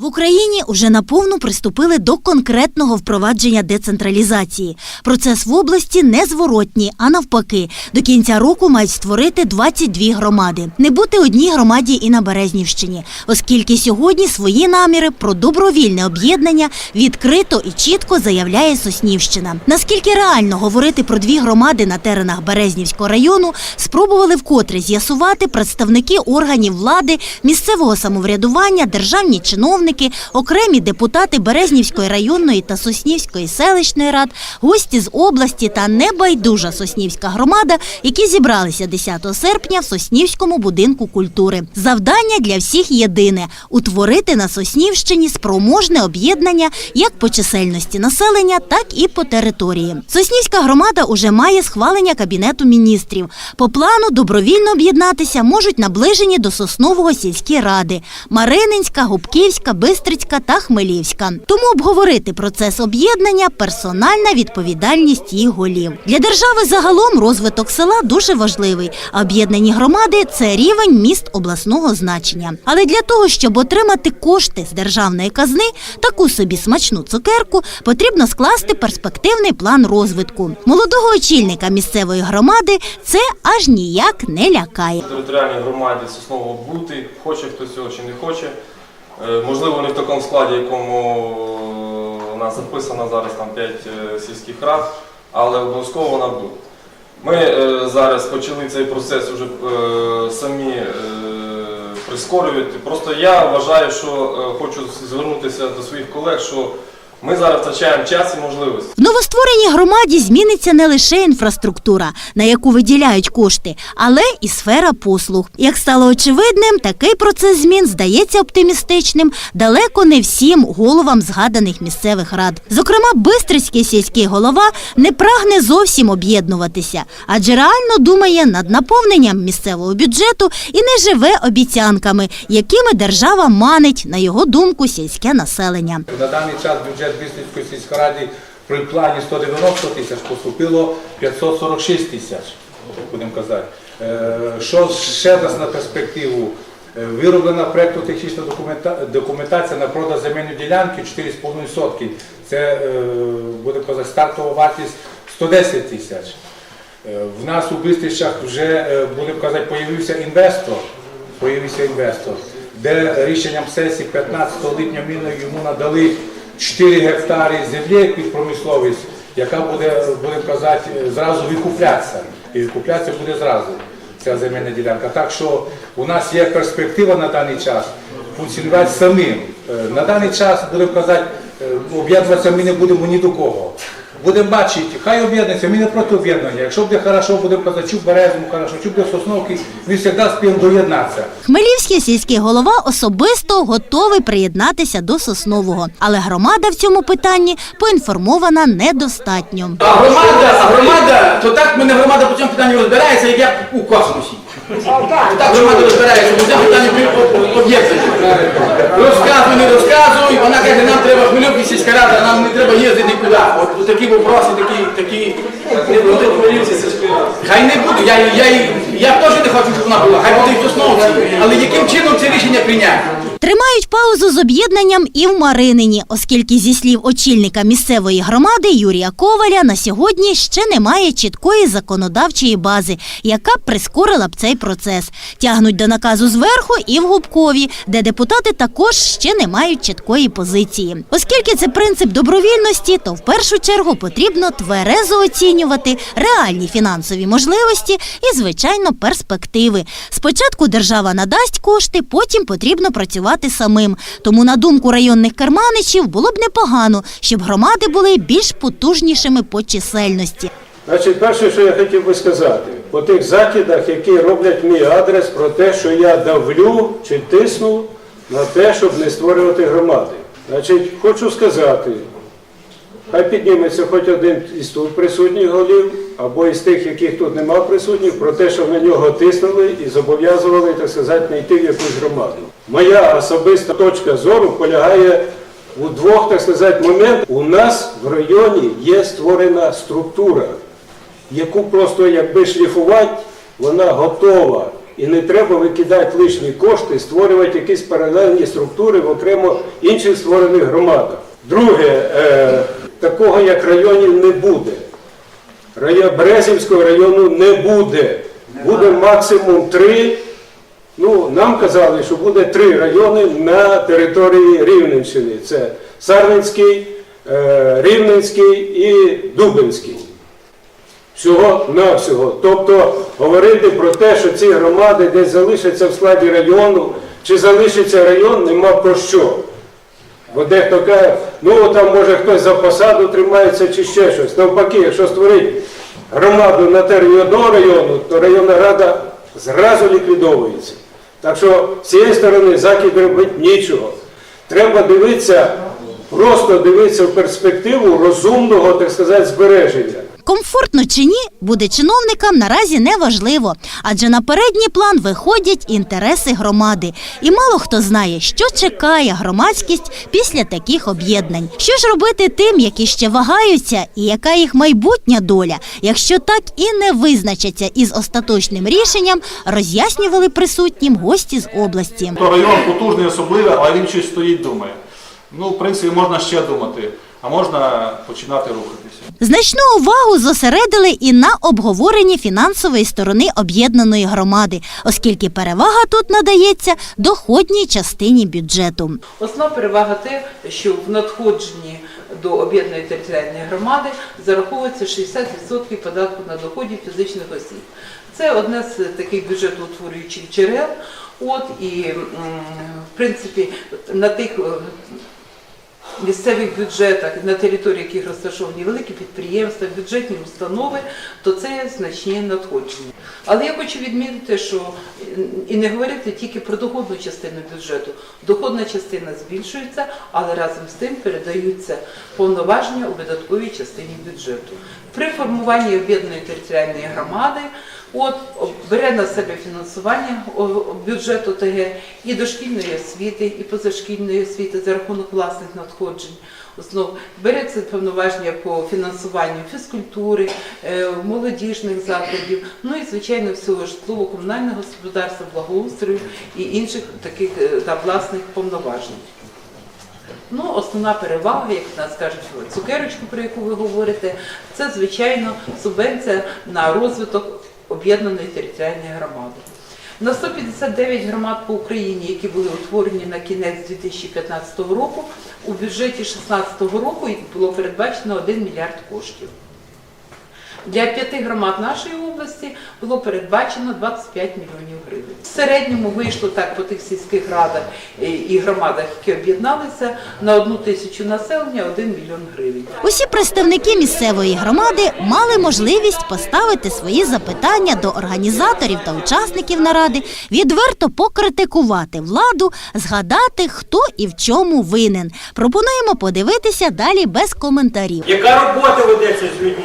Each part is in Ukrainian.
В Україні уже наповну приступили до конкретного впровадження децентралізації. Процес в області незворотній, а навпаки, до кінця року мають створити 22 громади. Не бути одній громаді і на Березнівщині, оскільки сьогодні свої наміри про добровільне об'єднання відкрито і чітко заявляє Соснівщина. Наскільки реально говорити про дві громади на теренах Березнівського району, спробували вкотре з'ясувати представники органів влади, місцевого самоврядування, державні чиновники, окремі депутати Березнівської районної та Соснівської селищної рад, гості з області та небайдужа Соснівська громада, які зібралися 10 серпня в Соснівському будинку культури. Завдання для всіх єдине утворити на Соснівщині спроможне об'єднання як по чисельності населення, так і по території. Соснівська громада уже має схвалення кабінету міністрів. По плану добровільно об'єднатися можуть наближені до Соснового сільські ради Марининська, Губківська, Бистрицька та Хмелівська. Тому обговорити процес об'єднання персональна відповідальність їх голів. Для держави загалом розвиток села дуже важливий. А об'єднані громади це рівень міст обласного значення. Але для того, щоб отримати кошти з державної казни, таку собі смачну цукерку, потрібно скласти перспективний план розвитку. Молодого очільника місцевої громади це аж ніяк не лякає. Територіальній громаді Сосново бути, хоче хтось цього чи не хоче. Е, Можливо, не в такому складі, якому е, у нас записано зараз там 5 сільських рад, але обов'язково вона буде. Ми е, зараз почали цей процес вже е, самі е, прискорювати. Просто я вважаю, що е, хочу звернутися до своїх колег, що ми зараз втрачаємо час і можливості. В новоствореній громаді зміниться не лише інфраструктура, на яку виділяють кошти, але і сфера послуг. Як стало очевидним, такий процес змін здається оптимістичним далеко не всім головам згаданих місцевих рад. Зокрема, Бистрицький сільський голова не прагне зовсім об'єднуватися, адже реально думає над наповненням місцевого бюджету і не живе обіцянками, якими держава манить, на його думку, сільське населення. На даний час бюджет Біснівської сільської ради при плані 190 тисяч поступило 546 тисяч, будемо казати. Е, Що ще дасть на перспективу? Е, Вироблена проєктно-технічна документація на продаж земельної ділянки 4,5 сотки. Це, е, будемо казати, стартова вартість 110 тисяч. В нас у Бистрищах вже, будемо казати, появився інвестор, появився інвестор, де рішенням сесії 15 липня ми йому надали 4 гектари землі під промисловість, яка буде, будемо казати, зразу викуплятися. І викуплятися буде зразу ця земельна ділянка. Так що у нас є перспектива на даний час функціонувати самим. Е, На даний час, будемо казати, е, об'єднуватися ми не будемо ні до кого. Будемо бачити, хай об'єднується, ми не проти об'єднання. Якщо буде хорошо, будемо казати, чуб березому хорошо, чуб буде сосновки, ми завжди спіємо доєднатися. Хмелівський сільський голова особисто готовий приєднатися до Соснового, але громада в цьому питанні поінформована недостатньо. А громада, а громада, то так мене громада по цьому питанні розбирається, як я у космосі. Так громада розбирається, по цьому питанню об'єктивно. Розказуй, не розказуй, вона каже, нам треба Хмельовки сільська рада, нам не треба їздити нікуди. От, от такі вопроси, такі, такі. Не буде Хмельівці сільської ради. Хай не буде, я, я, я, теж не хочу, щоб вона була, хай буде і основці. Але яким чином це рішення прийняти? Тримають паузу з об'єднанням і в Маринині, оскільки зі слів очільника місцевої громади Юрія Коваля на сьогодні ще немає чіткої законодавчої бази, яка б прискорила б цей процес. Тягнуть до наказу зверху і в Губкові, де депутати також ще не мають чіткої позиції. Оскільки це принцип добровільності, то в першу чергу потрібно тверезо оцінювати реальні фінансові можливості і, звичайно, перспективи. Спочатку держава надасть кошти, потім потрібно працювати самим. Тому, на думку районних керманичів, було б непогано, щоб громади були більш потужнішими по чисельності. Значить, перше, що я хотів би сказати, по тих закидах, які роблять мій адрес про те, що я давлю чи тисну на те, щоб не створювати громади. Значить, хочу сказати, хай підніметься хоч один із тут присутніх голів, або із тих, яких тут нема присутніх, про те, що на нього тиснули і зобов'язували, так сказати, не в якусь громаду. Моя особиста точка зору полягає у двох, так сказати, моментах. У нас в районі є створена структура, яку просто якби шліфувати, вона готова і не треба викидати лишні кошти, створювати якісь паралельні структури в окремо інших створених громадах. Друге, е, такого як районів не буде. Район, Березівського району не буде. Буде максимум три. Ну, нам казали, що буде три райони на території Рівненщини. Це Сарненський, е, Рівненський і Дубинський. Всього навсього. Тобто говорити про те, що ці громади десь залишаться в складі району, чи залишиться район, нема про що. Бо дехто каже, ну там може хтось за посаду тримається чи ще щось. Навпаки, якщо створити громаду на території одного району, то районна рада зразу ліквідовується. Так що з цієї сторони захід робити нічого. Треба дивитися, просто дивитися в перспективу розумного, так сказати, збереження. Комфортно чи ні, буде чиновникам наразі не важливо, адже на передній план виходять інтереси громади. І мало хто знає, що чекає громадськість після таких об'єднань. Що ж робити тим, які ще вагаються, і яка їх майбутня доля, якщо так і не визначаться із остаточним рішенням, роз'яснювали присутнім гості з області. Район потужний, особливий, але він щось стоїть, думає. Ну, в принципі, можна ще думати, а можна починати рухатися. Значну увагу зосередили і на обговоренні фінансової сторони об'єднаної громади, оскільки перевага тут надається доходній частині бюджету. Основна перевага те, що в надходженні до об'єднаної територіальної громади зараховується 60% податку на доходів фізичних осіб. Це одне з таких бюджетоутворюючих джерел. От і м, в принципі на тих місцевих бюджетах, на території яких розташовані великі підприємства, бюджетні установи, то це значні надходження. Але я хочу відмітити, що е, і не говорити тільки про доходну частину бюджету. Доходна частина збільшується, але разом з тим передаються повноваження у видатковій частині бюджету. При формуванні об'єднаної територіальної громади От бере на себе фінансування бюджету ТГ і дошкільної освіти, і позашкільної освіти за рахунок власних надходжень. Основ береться повноваження по фінансуванню фізкультури, е, молодіжних закладів, ну і звичайно всього житлово-комунального господарства, благоустрою і інших таких е, та власних повноважень. Ну, основна перевага, як нас кажуть, цукерочку, про яку ви говорите, це звичайно субвенція на розвиток об'єднаної територіальної громади. На 159 громад по Україні, які були утворені на кінець 2015 року, у бюджеті 2016 року було передбачено 1 мільярд коштів. Для п'яти громад нашої області було передбачено 25 мільйонів гривень. В середньому вийшло так по тих сільських радах і громадах, які об'єдналися, на одну тисячу населення 1 мільйон гривень. Усі представники місцевої громади мали можливість поставити свої запитання до організаторів та учасників наради, відверто покритикувати владу, згадати, хто і в чому винен. Пропонуємо подивитися далі без коментарів. Яка робота ведеться з людьми?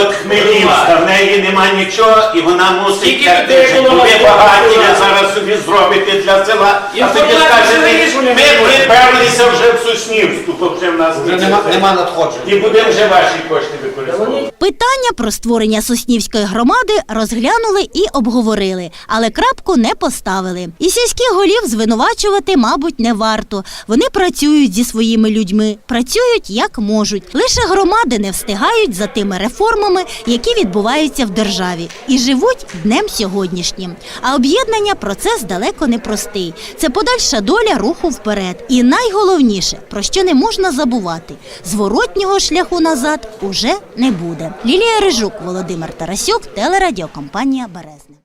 От Хмелівська, в неї нема нічого, і вона мусить Скільки людей жити. було Ви багаті, ви зараз собі зробите для села. А тоді Інформація скажете, ми не приперлися вже в Соснівську, бо вже в нас Вже нема, це. нема надходжень. І будемо вже ваші кошти використовувати. Питання про створення Соснівської громади розглянули і обговорили, але крапку не поставили. І сільських голів звинувачувати, мабуть, не варто. Вони працюють зі своїми людьми, працюють як можуть. Лише громади не встигають за тими реформами, які відбуваються в державі, і живуть днем сьогоднішнім. А об'єднання процес далеко не простий. Це подальша доля руху вперед. І найголовніше, про що не можна забувати, зворотнього шляху назад уже не буде. Лілія Рижук, Володимир Тарасюк, телерадіокомпанія Березне.